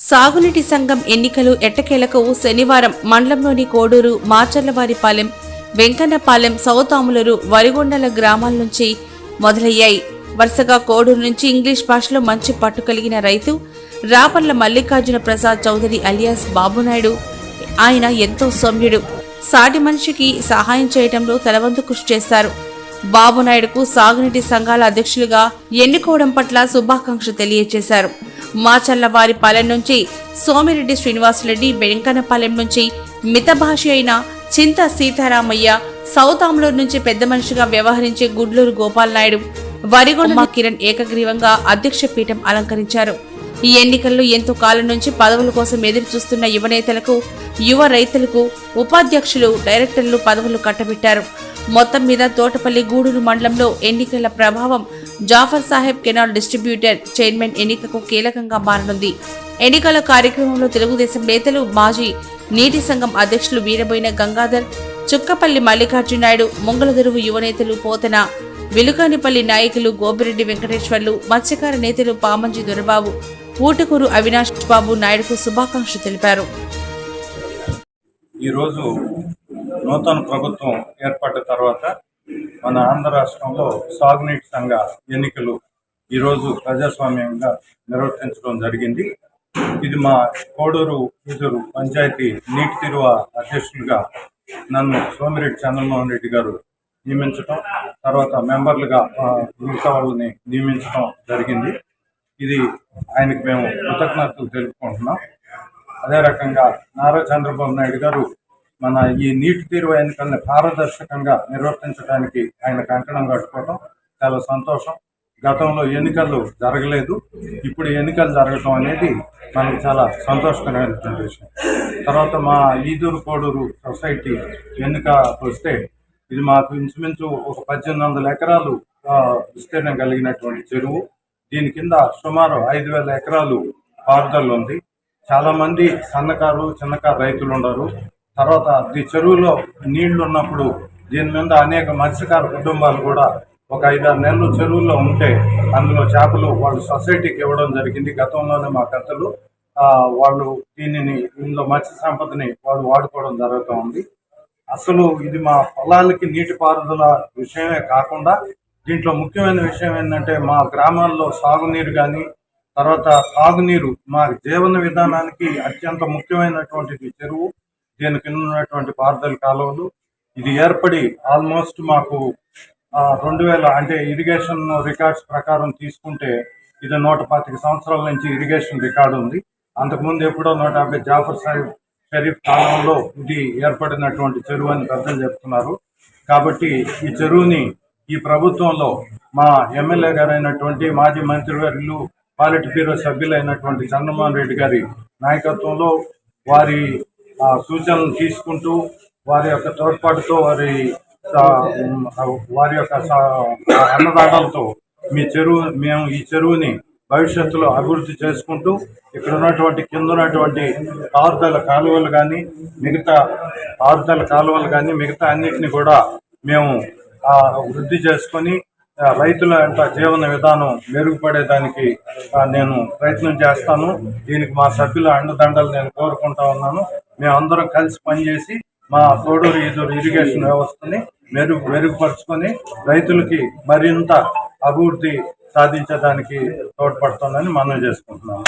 సాగునీటి సంఘం ఎన్నికలు ఎట్టకేలకు శనివారం మండలంలోని కోడూరు మాచర్లవారిపాలెం వెంకన్నపాలెం సౌతాములూరు వరిగొండల గ్రామాల నుంచి మొదలయ్యాయి. వరుసగా కోడూరు నుంచి ఇంగ్లీష్ భాషలో మంచి పట్టు కలిగిన రైతు రాపర్ల మల్లికార్జున ప్రసాద్ చౌదరి అలియాస్ బాబునాయుడు. ఆయన ఎంతో సౌమ్యుడు. సాటి మనిషికి సహాయం చేయడంలో తలవంతు కృషి చేశారు బాబునాయుడుకు సాగునీటి సంఘాల అధ్యక్షులుగా ఎన్నుకోవడం పట్ల శుభాకాంక్ష తెలియజేశారు. మాచల్లవారిపాలెం నుంచి సోమిరెడ్డి శ్రీనివాసరెడ్డి వెంకన్నపాలెం నుంచి మితభాషి అయిన చింత సీతారామయ్య సౌతాంలో నుంచి పెద్ద మనిషిగా వ్యవహరించే గుడ్లూరు గోపాల్ నాయుడు వరిగొండ కిరణ్ ఏకగ్రీవంగా అధ్యక్ష పీఠం అలంకరించారు. ఈ ఎన్నికల్లో ఎంతో కాలం నుంచి పదవుల కోసం ఎదురు చూస్తున్న యువనేతలకు యువ రైతులకు ఉపాధ్యక్షులు డైరెక్టర్లు పదవులు కట్టబెట్టారు. మొత్తం మీద తోటపల్లి గూడూరు మండలంలో ఎన్నికల ప్రభావం Jafar Saheb canal distributor chairman ఎన్నికకు కీలకంగా మారనుంది. ఎన్నికల కార్యక్రమంలో తెలుగుదేశం నేతలు మాజీ నీటి సంఘం అధ్యక్షులు వీరబోయిన గంగాధర్ చుక్కపల్లి మల్లికార్జున నాయుడు యువనేతలు పోతన విలుకానిపల్లి నాయకులు గోపిరెడ్డి వెంకటేశ్వర్లు మత్స్యకార నేతలు పామంజి దొరబాబు ఊటుకూరు అవినాష్ బాబు నాయుడుకు శుభాకాంక్షలు తెలిపారు. ఈరోజు నూతన ప్రభుత్వం ఏర్పడ్డ తర్వాత మన ఆంధ్ర రాష్ట్రంలో సాగునీటి సంఘ ఎన్నికలు ఈరోజు ప్రజాస్వామ్యంగా నిర్వర్తించడం జరిగింది. ఇది మా కోడూరు కూతురు పంచాయతీ నీటి తిరువ అధ్యక్షులుగా నన్ను సోమిరెడ్డి చంద్రమోహన్ రెడ్డి గారు నియమించడం తర్వాత మెంబర్లుగా మిగతా వాళ్ళని నియమించడం జరిగింది. ఇది ఆయనకు మేము కృతజ్ఞతలు తెలుపుకుంటున్నాం. అదే రకంగా నారా చంద్రబాబు నాయుడు గారు మన ఈ నీటి తీరు ఎన్నికల్ని పారదర్శకంగా నిర్వర్తించడానికి ఆయన కంకణం కట్టుకోవడం చాలా సంతోషం. గతంలో ఎన్నికలు జరగలేదు. ఇప్పుడు ఎన్నికలు జరగటం అనేది మనకు చాలా సంతోషకరమైనటువంటి విషయం తర్వాత మా ఈదూరు కోడూరు సొసైటీ ఎన్నిక వస్తే ఇది మాకు ఇంచుమించు ఒక పద్దెనిమిది వందల ఎకరాలు విస్తీర్ణం కలిగినటువంటి చెరువు. దీని కింద సుమారు ఐదు వేల ఎకరాలు పారుదల ఉంది. చాలా మంది సన్నకారు చిన్నకారు రైతులు ఉండరు. తర్వాత ఈ చెరువులో నీళ్ళు ఉన్నప్పుడు దీని మీద అనేక మత్స్యకార కుటుంబాలు కూడా ఒక ఐదారు నెలలు చెరువుల్లో ఉంటే అందులో చేపలు వాళ్ళు సొసైటీకి ఇవ్వడం జరిగింది. గతంలోనే మా పెద్దలు వాళ్ళు దీనిని ఇందులో మత్స్య సంపదని వాళ్ళు వాడుకోవడం జరుగుతూ ఉంది. అసలు ఇది మా పొలాలకి నీటిపారుదల విషయమే కాకుండా దీంట్లో ముఖ్యమైన విషయం ఏంటంటే మా గ్రామాల్లో సాగునీరు కానీ తర్వాత తాగునీరు మా జీవన విధానానికి అత్యంత ముఖ్యమైనటువంటిది చెరువు దీని కింద ఉన్నటువంటి పారుదల కాలువలు. ఇది ఏర్పడి ఆల్మోస్ట్ మాకు రెండు వేల అంటే ఇరిగేషన్ రికార్డ్స్ ప్రకారం తీసుకుంటే ఇది నూట పాతిక సంవత్సరాల నుంచి ఇరిగేషన్ రికార్డు ఉంది. అంతకుముందు ఎప్పుడో నూట యాభై జాఫర్ సాహిబ్ షరీఫ్ కాలంలో ఇది ఏర్పడినటువంటి చెరువు అని పెద్దలు చెప్తున్నారు. కాబట్టి ఈ చెరువుని ఈ ప్రభుత్వంలో మా ఎమ్మెల్యే గారైనటువంటి మాజీ మంత్రివర్యులు పాలిట్ బ్యూరో సభ్యులైనటువంటి చంద్రమోహన్ రెడ్డి గారి నాయకత్వంలో వారి ఆ, సూచనలు తీసుకుంటూ వారి యొక్క తోడ్పాటుతో వారి వారి యొక్క సా- అన్నదానాలతో మీ చెరువు మేము ఈ చెరువుని భవిష్యత్తులో అభివృద్ధి చేసుకుంటూ ఇక్కడ ఉన్నటువంటి కింద ఉన్నటువంటి పారుదల కాలువలు కానీ మిగతా పారుదల కాలువలు కానీ మిగతా అన్నిటిని కూడా మేము వృద్ధి చేసుకొని రైతుల యొక్క జీవన విధానం మెరుగుపడేదానికి నేను ప్రయత్నం చేస్తాను. దీనికి మా సభ్యుల అండదండలు నేను కోరుకుంటా ఉన్నాను. మేమందరం కలిసి పనిచేసి మా తోడూరు ఈదూరు ఇరిగేషన్ వ్యవస్థని మెరుగు మెరుగుపరుచుకొని రైతులకి మరింత అభివృద్ధి సాధించడానికి తోడ్పడుతుందని మనం చేసుకుంటున్నాను.